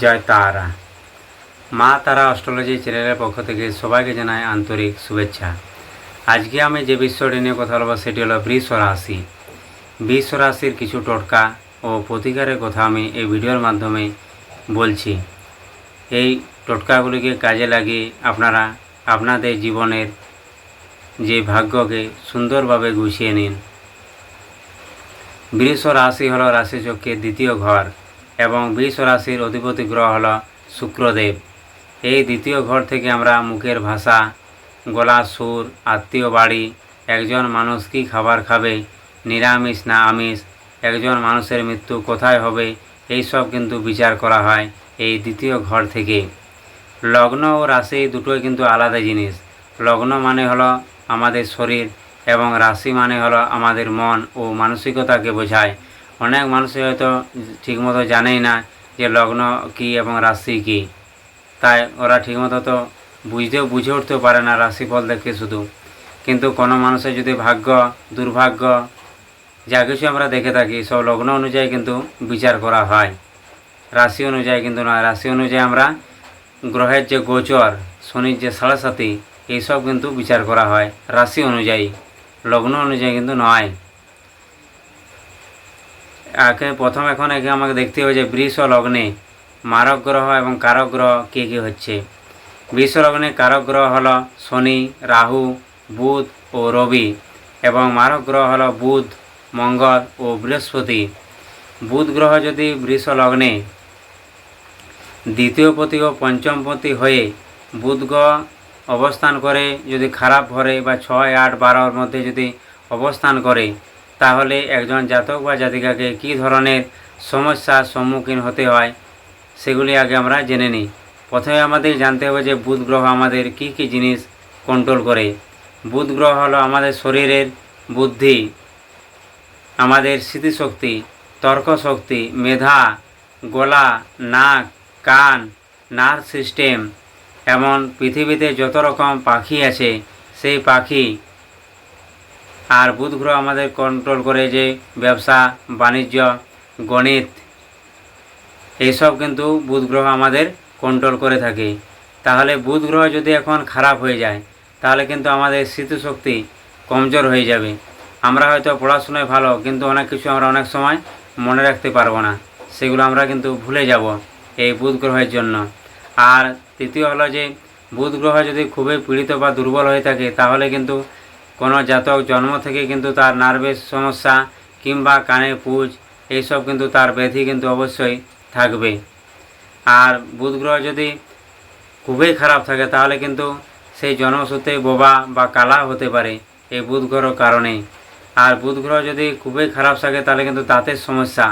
জয় তারা। মা তারা অস্ট্রোলজি চ্যানেলের পক্ষ থেকে সবাইকে জানাই আন্তরিক শুভেচ্ছা। আজকে আমি যে বিষয়টি নিয়ে কথা বলব, সেটি হলো বৃষ রাশি। বৃষ রাশির কিছু টোটকা ও প্রতিকারের কথা আমি এই ভিডিওর মাধ্যমে বলছি। এই টোটকাগুলিকে কাজে লাগিয়ে আপনারা আপনাদের জীবনের যে ভাগ্যকে সুন্দরভাবে গুছিয়ে নিন। বৃষ রাশি হলো রাশিচক্রের দ্বিতীয় ঘর। এবং বৃষ রাশির অধিপতি গ্রহ হল শুক্রদেব। এই দ্বিতীয় ঘর থেকে আমরা মুখের ভাষা, গলা সুর, আত্মীয় বাড়ি, একজন মানুষ কী খাবার খাবে, নিরামিষ না আমিষ, একজন মানুষের মৃত্যু কোথায় হবে এই সব কিন্তু বিচার করা হয় এই দ্বিতীয় ঘর থেকে। লগ্ন ও রাশি দুটোই কিন্তু আলাদা জিনিস। লগ্ন মানে হলো আমাদের শরীর এবং রাশি মানে হলো আমাদের মন ও মানসিকতাকে বোঝায়। অনেক মানুষই হয়তো ঠিকমতো জানেই না যে লগ্ন কী এবং রাশি কী। তাই ওরা ঠিকমতো তো বুঝতেও বুঝে উঠতেও পারে না রাশিফল দেখে শুধু। কিন্তু কোনো মানুষের যদি ভাগ্য, দুর্ভাগ্য, যা কিছু আমরা দেখে থাকি, সব লগ্ন অনুযায়ী কিন্তু বিচার করা হয়। রাশি অনুযায়ী কিন্তু নয়, রাশি অনুযায়ী আমরা গ্রহের যে গোচর, শনির যে সাড়ে সাথী এইসব কিন্তু বিচার করা হয়। রাশি অনুযায়ী, লগ্ন অনুযায়ী কিন্তু নয়। একে প্রথম এখন একে আমাকে দেখতে হবে যে বৃষ লগ্নে মারক গ্রহ এবং কারক গ্রহ কে কী হচ্ছে। বৃষ লগ্নে কারক গ্রহ হলো শনি, রাহু, বুধ ও রবি এবং মারক গ্রহ হল বুধ, মঙ্গল ও বৃহস্পতি। বুধ গ্রহ যদি বৃষ লগ্নে দ্বিতীয় পতি ও পঞ্চম পতি হয়ে বুধ গ্রহ অবস্থান করে, যদি খারাপ ঘরে বা ছয়, আট, বারোর মধ্যে যদি অবস্থান করে তাহলে একজন জাতক বা জাতিকাকে কী ধরনের সমস্যার সম্মুখীন হতে হয়, সেগুলি আগে আমরা জেনে নিই। প্রথমে আমাদের জানতে হবে যে বুধ গ্রহ আমাদের কি কি জিনিস কন্ট্রোল করে। বুধ গ্রহ হলো আমাদের শরীরের বুদ্ধি, আমাদের স্মৃতিশক্তি তর্ক শক্তি মেধা, গলা, নাক, কান নার্ভ সিস্টেম এমন পৃথিবীতে যত রকম পাখি আছে, সেই পাখি আর বুধ গ্রহ আমাদের কন্ট্রোল করে যে ব্যবসা, বাণিজ্য, গণিত, এইসব কিন্তু বুধ গ্রহ আমাদের কন্ট্রোল করে থাকে। তাহলে বুধ গ্রহ যদি এখন খারাপ হয়ে যায়, তাহলে কিন্তু আমাদের স্মৃতিশক্তি কমজোর হয়ে যাবে। আমরা হয়তো পড়াশোনায় ভালো, কিন্তু অনেক কিছু আমরা অনেক সময় মনে রাখতে পারব না। সেগুলো আমরা কিন্তু ভুলে যাব এই বুধ গ্রহের জন্য। আর তৃতীয় হলো যে বুধ গ্রহ যদি খুবই পীড়িত বা দুর্বল হয়ে থাকে, তাহলে কিন্তু কোনো জাতক জন্ম থেকে কিন্তু তার নার্ভের সমস্যা কিংবা কানে পুজ, এইসব কিন্তু তার ব্যাধি কিন্তু অবশ্যই থাকবে। আর বুধ গ্রহ যদি খুবই খারাপ থাকে, তাহলে কিন্তু সেই জন্মসূত্রে বোবা বা কালা হতে পারে এই বুধ গ্রহর কারণে। আর বুধ গ্রহ যদি খুবই খারাপ থাকে, তাহলে কিন্তু দাঁতের সমস্যা।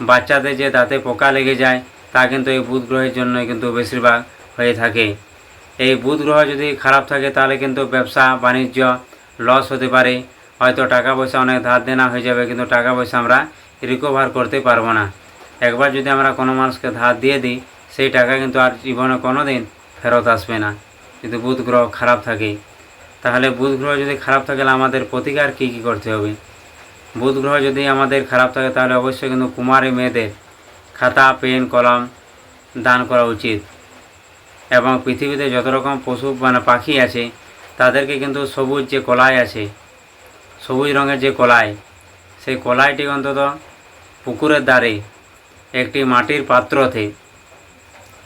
বাচ্চাদের যে দাঁতে পোকা লেগে যায়, তা কিন্তু এই বুধ গ্রহের জন্যই কিন্তু বেশিরভাগ হয়ে থাকে। এই বুধ গ্রহ যদি খারাপ থাকে, তাহলে কিন্তু ব্যবসা, বাণিজ্য লস হতে পারে। হয়তো টাকা পয়সা অনেক ধার দেনা হয়ে যাবে, কিন্তু টাকা পয়সা আমরা রিকভার করতে পারব না। একবার যদি আমরা কোনো মানুষকে ধার দিয়ে দিই, সেই টাকা কিন্তু আর জীবনে কোনো দিন ফেরত আসবে না। যদি বুধ গ্রহ খারাপ থাকে, তাহলে বুধ গ্রহ যদি খারাপ থাকে আমাদের প্রতিকার কী কী করতে হবে? বুধ গ্রহ যদি আমাদের খারাপ থাকে, তাহলে অবশ্যই কিন্তু কুমারী মেয়েদের খাতা, পেন, কলম দান করা উচিত। এবং পৃথিবীতে যত রকম পশু মানে পাখি আছে তাদেরকে কিন্তু সবুজ যে কলাই আছে, সবুজ রঙের যে কলাই, সেই কলাইটি অন্তত পুকুরের ধারে একটি মাটির পাত্রতে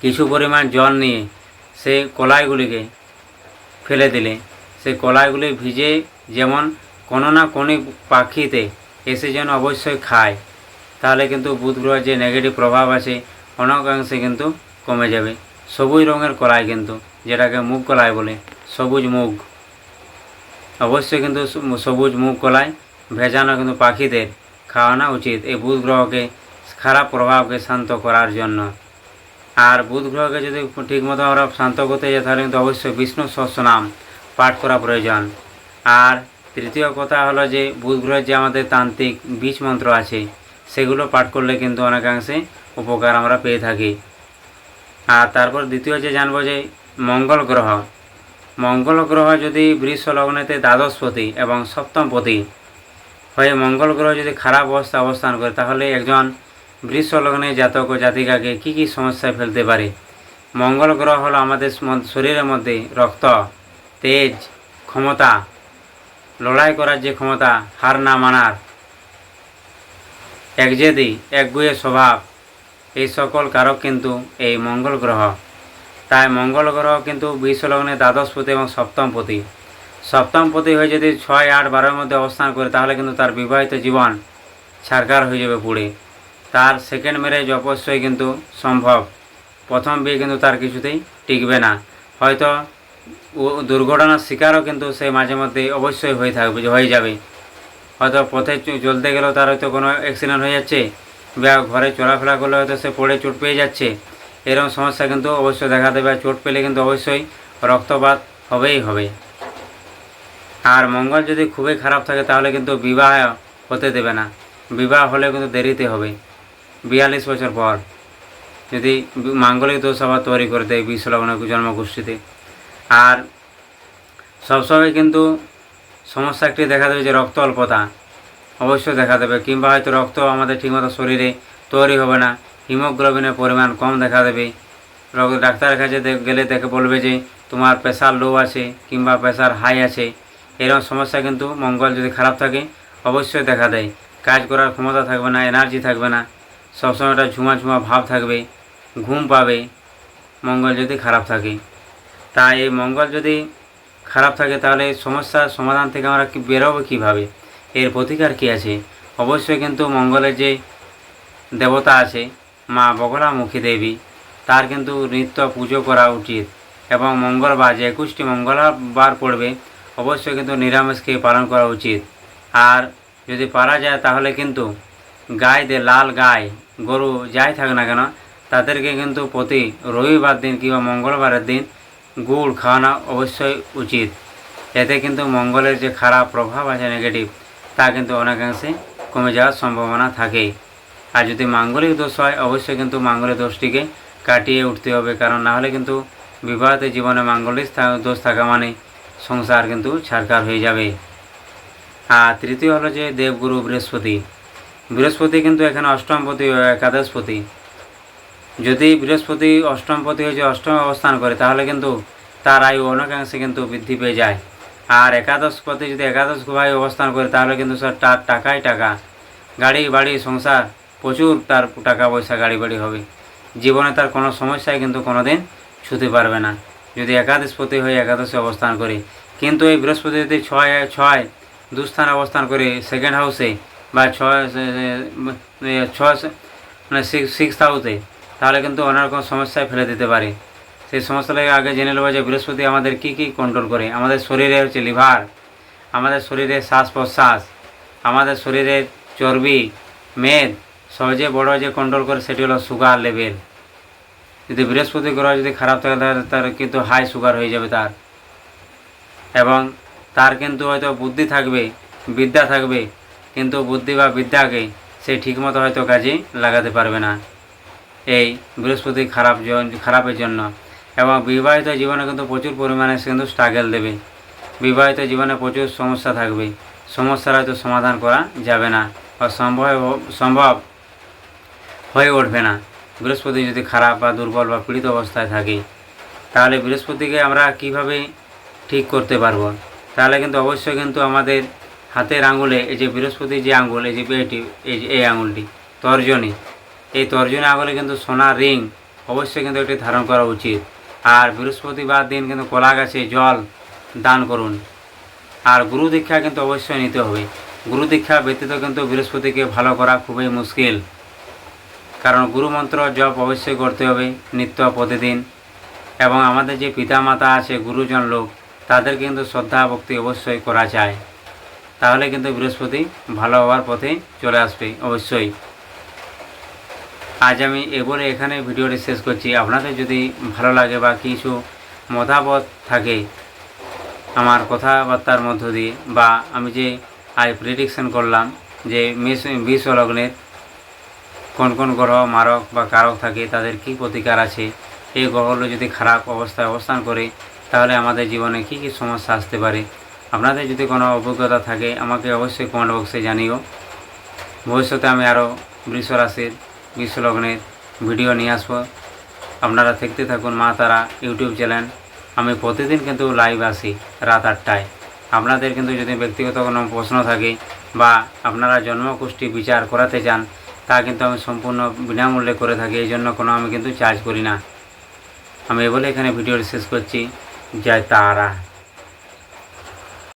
কিছু পরিমাণ জল নিয়ে সেই কলাইগুলিকে ফেলে দিলে। সেই কলাইগুলি ভিজে যেমন কোনো না কোনো পাখিতে এসে যেন অবশ্যই খায়, তাহলে কিন্তু বুধ গ্রহের যে নেগেটিভ প্রভাব আছে অনেকাংশে কিন্তু কমে যাবে। সবুজ রঙের কলাই কিন্তু, যেটাকে মুগ কলাই বলে সবুজ মুগ অবশ্যই কিন্তু সবুজ মুগ কলাই, ভেজানো কিন্তু পাখিদের খাওয়ানো উচিত। এই বুধ গ্রহকে খারাপ প্রভাবকে শান্ত করার জন্য। আর বুধ গ্রহকে যদি ঠিকমতো আমরা শান্ত করতে যাই, তাহলে কিন্তু অবশ্যই বিষ্ণু সহস্র নাম পাঠ করা প্রয়োজন। আর তৃতীয় কথা হলো যে, বুধ গ্রহের যে আমাদের তান্ত্রিক বীজ মন্ত্র আছে, সেগুলো পাঠ করলে কিন্তু অনেকাংশে উপকার আমরা পেয়ে থাকি। আর তারপর দ্বিতীয় যে জানব যে, মঙ্গল গ্রহ। মঙ্গল গ্রহ যদি বৃষ লগ্নেতে দ্বাদশপতি এবং সপ্তমপতি হয়ে মঙ্গল গ্রহ যদি খারাপ অবস্থা অবস্থান করে, তাহলে একজন বৃষ লগ্নে জাতক ও জাতিকাকে কী কী সমস্যায় ফেলতে পারে? মঙ্গল গ্রহ হলো আমাদের শরীরের মধ্যে রক্ত, তেজ, ক্ষমতা, লড়াই করার যে ক্ষমতা, হার না মানার, একজেদি, একগুয়ে স্বভাব, এই সকল কারক কিন্তু এই মঙ্গল গ্রহ তাই মঙ্গল গ্রহ কিন্তু বিশ্বলগ্নে দ্বাদশপতি এবং সপ্তমপতি সপ্তমপতি হয়ে যদি ছয়, আট বারোর মধ্যে অবস্থান করে, তাহলে কিন্তু তার বিবাহিত জীবন ছারকার হয়ে যাবে পুড়ে। তার সেকেন্ড ম্যারেজ অবশ্যই কিন্তু সম্ভব। প্রথম বিয়ে কিন্তু তার কিছুতেই টিকবে না। হয়তো দুর্ঘটনার শিকারও কিন্তু সে মাঝে মধ্যে অবশ্যই হয়ে থাকবে, হয়ে যাবে। হয়তো পথে চলতে গেলেও তার হয়তো কোনো অ্যাক্সিডেন্ট হয়ে যাচ্ছে, বা ঘরে চলাফেরা করলে হয়তো সে পড়ে চোট পেয়ে যাচ্ছে। এরকম সমস্যা কিন্তু অবশ্যই দেখা দেবে আর চোট পেলে কিন্তু অবশ্যই রক্তপাত হবেই হবে। আর মঙ্গল যদি খুবই খারাপ থাকে, তাহলে কিন্তু বিবাহ হতে দেবে না। বিবাহ হলে কিন্তু দেরিতে হবে, বিয়াল্লিশ বছর পর। যদি মাঙ্গলিক দোষ আবার তৈরি করে দেয়, বিশ্বলগ্ন জন্মগোষ্ঠীতে। আর সবসময় কিন্তু সমস্যা একটি দেখা দেবে যে রক্ত অল্পতা। অবশ্যই দেখা দেবে, কিংবা হয়তো রক্ত আমাদের ঠিকমতো শরীরে তৈরি হবে না। হিমোগ্লোবিনের পরিমাণ কম দেখা দেবে। ডাক্তারের কাছে গেলে দেখে বলবে যে, তোমার প্রেশার লো আছে কিংবা প্রেশার হাই আছে। এরকম সমস্যা কিন্তু মঙ্গল যদি খারাপ থাকে, অবশ্যই দেখা দেয়। কাজ করার ক্ষমতা থাকবে না এনার্জি থাকবে না। সবসময় একটা ঝুমা ঝুমা ভাব থাকবে, ঘুম পাবে, মঙ্গল যদি খারাপ থাকে। তাই এই মঙ্গল যদি খারাপ থাকে, তাহলে সমস্যার সমাধান থেকে আমরা কি বেরোবো কীভাবে? এর প্রতিকার কী আছে? অবশ্যই কিন্তু মঙ্গলের যে দেবতা আছে মা বগলামুখী দেবী। তার কিন্তু নিত্য পুজো করা উচিত এবং মঙ্গলবার যে একুশটি মঙ্গলবার পড়বে, অবশ্যই কিন্তু নিরামিষ খেয়ে পালন করা উচিত। আর যদি পারা যায় তাহলে কিন্তু গাইদের লাল গাই গরু যাই থাক না কেন, তাদেরকে কিন্তু প্রতি রবিবার দিন কিংবা মঙ্গলবারের দিন গুড় খাওয়ানো অবশ্যই উচিত। এতে কিন্তু মঙ্গলের যে খারাপ প্রভাব আছে নেগেটিভ তা কিন্তু অনেকাংশে কমে যাওয়ার সম্ভাবনা থাকে। আর যদি মাঙ্গলিক দোষ হয়, অবশ্যই কিন্তু মাঙ্গলিক দোষটিকে কাটিয়ে উঠতে হবে, কারণ না হলে কিন্তু বিবাহতে জীবনে মাঙ্গলিক দোষ থাকা মানে সংসার কিন্তু ছারকার হয়ে যাবে। আর তৃতীয় হলো যে দেবগুরু বৃহস্পতি। বৃহস্পতি কিন্তু এখানে অষ্টমপতি ও একাদশপতি যদি বৃহস্পতি অষ্টমপতি হয়ে যে অষ্টম অবস্থান করে, তাহলে কিন্তু তার আয়ু অনেকাংশে কিন্তু বৃদ্ধি পেয়ে যায়। আর একাদশপতি যদি একাদশ ভাবে অবস্থান করে, তাহলে কিন্তু স্যার তার টাকাই টাকা। গাড়ি, বাড়ি, সংসার প্রচুর তার টাকা পয়সা গাড়ি বাড়ি হবে। জীবনে তার কোনো সমস্যায় কিন্তু কোনোদিন ছুতে পারবে না। যদি একাদশপতি হয়ে একাদশে অবস্থান করে, কিন্তু এই বৃহস্পতি যদি ছয় ছয় দুস্থান অবস্থান করে সেকেন্ড হাউসে বা ছয় ছয় মানে সিক্স হাউসে তাহলে কিন্তু অনেক রকম সমস্যায় ফেলে দিতে পারে। সেই সমস্যাটাকে আগে জেনে নেব যে বৃহস্পতি আমাদের কি কি কন্ট্রোল করে। আমাদের শরীরে হচ্ছে লিভার আমাদের শরীরে শ্বাস প্রশ্বাস আমাদের শরীরের চর্বি, মেদ সবচেয়ে বড় যে কন্ট্রোল করে, সেটি হলো সুগার লেভেল যদি বৃহস্পতি গ্রহ যদি খারাপ থাকে, তাহলে তার কিন্তু হাই সুগার হয়ে যাবে তার। এবং তার কিন্তু হয়তো বুদ্ধি থাকবে, বিদ্যা থাকবে, কিন্তু বুদ্ধি বা বিদ্যাকে সে ঠিকমতো হয়তো কাজে লাগাতে পারবে না এই বৃহস্পতি খারাপ খারাপের জন্য। এবং বিবাহিত জীবনে কিন্তু প্রচুর পরিমাণে সে কিন্তু স্ট্রাগল দেবে। বিবাহিত জীবনে প্রচুর সমস্যা থাকবে। সমস্যার হয়তো সমাধান করা যাবে না। বা সম্ভব সম্ভব হয়ে উঠবে না। বৃহস্পতি যদি খারাপ বা দুর্বল বা পীড়িত অবস্থায় থাকে, তাহলে বৃহস্পতিকে আমরা কীভাবে ঠিক করতে পারব? তাহলে কিন্তু অবশ্যই কিন্তু আমাদের হাতের আঙুলে, এই যে বৃহস্পতির যে আঙুল, এই যে এটি এই এই আঙুলটি, তর্জনী, এই তর্জনী আঙুলে কিন্তু সোনার রিং অবশ্যই কিন্তু এটি ধারণ করা উচিত। আর বৃহস্পতিবার দিন কিন্তু কলা গাছে জল দান করুন। আর গুরু দীক্ষা কিন্তু অবশ্যই নিতে হবে। গুরু দীক্ষা ব্যতীত কিন্তু বৃহস্পতিকে ভালো করা খুবই মুশকিল। কারণ গুরুমন্ত্র জপ অবশ্যই করতে হবে, নিত্য প্রতিদিন। এবং আমাদের যে পিতামাতা আছে, গুরুজন লোক, তাদের কিন্তু শ্রদ্ধা, ভক্তি অবশ্যই করা যায়। তাহলে কিন্তু বৃহস্পতি ভালো হওয়ার পথে চলে আসবে, অবশ্যই। আজ আমি এ বলে এখানে ভিডিওটি শেষ করছি। আপনাদের যদি ভালো লাগে বা কিছু মতামত থাকে আমার কথাবার্তার মধ্য দিয়ে, বা আমি যে আজ প্রেডিকশন করলাম যে মেষ বিষ লগ্নের কোন কোন গ্রহ, মারক বা কারক থাকে, তাদের কি প্রতিকার আছে? এই গ্রহগুলো যদি খারাপ অবস্থায় অবস্থান করে, তাহলে আমাদের জীবনে কি কি সমস্যা আসতে পারে? আপনাদের যদি কোনো অভিজ্ঞতা থাকে, আমাকে অবশ্যই কমেন্ট বক্সে জানিও। ভবিষ্যতে আমি আরও বৃষ রাশির বিশ্বলগ্নের ভিডিও নিয়ে আসব। আপনারা দেখতে থাকুন মা তারা ইউটিউব চ্যানেল। আমি প্রতিদিন কিন্তু লাইভ আসি রাত আটটায়। আপনাদের কিন্তু যদি ব্যক্তিগত কোনো প্রশ্ন থাকে বা আপনারা জন্মগোষ্ঠী বিচার করাতে চান তা কিন্তু আমি সম্পূর্ণ বিনামূল্যে করে থাকি, এই জন্য কোনো আমি কিন্তু চার্জ করি না। আমি বলে এখানে ভিডিওটি শেষ করছি। জয় তারা।